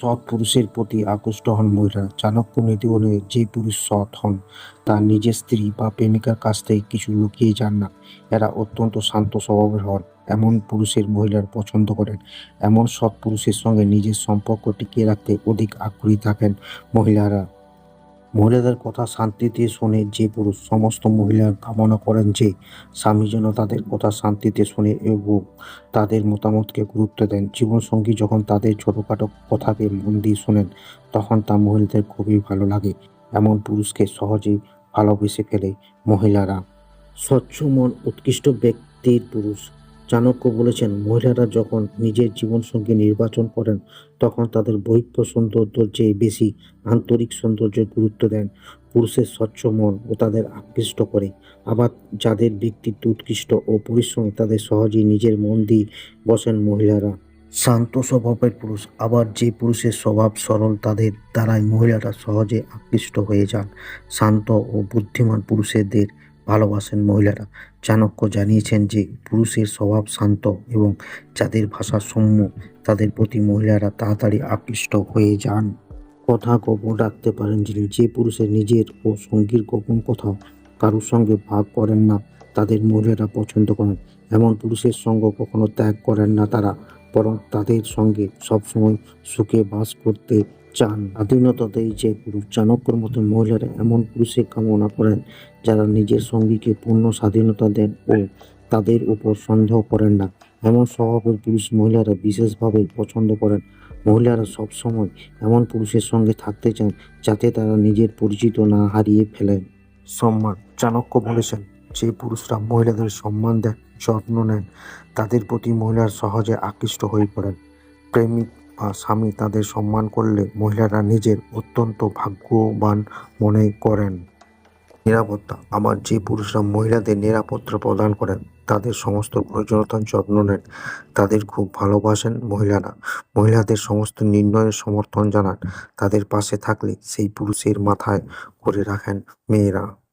সৎ পুরুষের প্রতি আকৃষ্ট হন মহিলা চাণক্য নীতি অনুযায়ী যে পুরুষ সৎ হন, তার নিজের স্ত্রী বা প্রেমিকার কাছ থেকে কিছু লুকিয়ে যান না। এরা অত্যন্ত শান্ত স্বভাবের হন। এমন পুরুষের মহিলার পছন্দ করেন। এমন সৎ পুরুষের সঙ্গে নিজের সম্পর্ক টিকিয়ে রাখতে অধিক আগ্রহী থাকেন মহিলারা। মহিলাদের কথা শান্তিতে শোনে যে পুরুষ সমস্ত মহিলার কামনা করেন যে স্বামী যেন তাদের কথা শান্তিতে শোনে এবং তাদের মতামতকে গুরুত্ব দেন। জীবনসঙ্গী যখন তাদের ছোটোখাটো কথাকে মন দিয়ে শোনেন, তখন তা মহিলাদের খুবই ভালো লাগে। এমন পুরুষকে সহজেই ভালোবেসে ফেলে মহিলারা। স্বচ্ছ মন, উৎকৃষ্ট ব্যক্তির পুরুষ চাণক্য বলেছেন, মহিলারা যখন নিজের জীবনসঙ্গী নির্বাচন করেন, তখন তাদের বহিঃ সৌন্দর্যের চেয়ে বেশি আন্তরিক সৌন্দর্যের গুরুত্ব দেন। পুরুষের স্বচ্ছ মন ও তাদের আকৃষ্ট করে। আবার যাদের ব্যক্তিত্ব উৎকৃষ্ট ও পরিশ্রমী, তাদের সহজেই নিজের মন দিয়ে বসেন মহিলারা। শান্ত স্বভাবের পুরুষ, আবার যে পুরুষের স্বভাব সরল, তাদের দ্বারাই মহিলারা সহজে আকৃষ্ট হয়ে যান। শান্ত ও বুদ্ধিমান পুরুষদের ভালোবাসেন মহিলারা। চাণক্য জানিয়েছেন যে, পুরুষের স্বভাব শান্ত এবং যাদের ভাষা সৌম্য, তাদের প্রতি মহিলারা তাড়াতাড়ি আকৃষ্ট হয়ে যান। কথা গোপন রাখতে পারেন যিনি। যে পুরুষের নিজের ও সঙ্গীর গোপন কথা কারোর সঙ্গে ভাগ করেন না, তাদের মহিলারা পছন্দ করেন। এমন পুরুষের সঙ্গ কখনো ত্যাগ করেন না তারা, বরং তাদের সঙ্গে সবসময় সুখে বাস করতে চান। স্বাধীনতা দেয় যে পুরুষ চাণক্যর মতো মহিলারা এমন পুরুষের কামনা করেন, যারা নিজের সঙ্গীকে পূর্ণ স্বাধীনতা দেন ও তাদের উপর সন্দেহ করেন না। এমন স্বভাবের পুরুষ মহিলারা বিশেষভাবে পছন্দ করেন। মহিলারা সবসময় এমন পুরুষের সঙ্গে থাকতে চান, যাতে তারা নিজের পরিচিত না হারিয়ে ফেলেন। সম্মান। চাণক্য বলেছেন, যে পুরুষরা মহিলাদের সম্মান দেন, যত্ন নেন, তাদের প্রতি মহিলার সহজে আকৃষ্ট হয়ে পড়েন। প্রেমিক বা স্বামী তাদের সম্মান করলে মহিলারা নিজের অত্যন্ত ভাগ্যবান মনে করেন। নিরাপত্তা। আমার যে পুরুষরা মহিলাদের নিরাপত্তা প্রদান করেন, তাদের সমস্ত প্রয়োজনীয়তার যত্ন নেন। তাদের খুব ভালোবাসেন মহিলারা। মহিলাদের সমস্ত নির্ণয়ের সমর্থন জানান। তাদের পাশে থাকলে সেই পুরুষের মাথায় করে রাখেন মেয়েরা।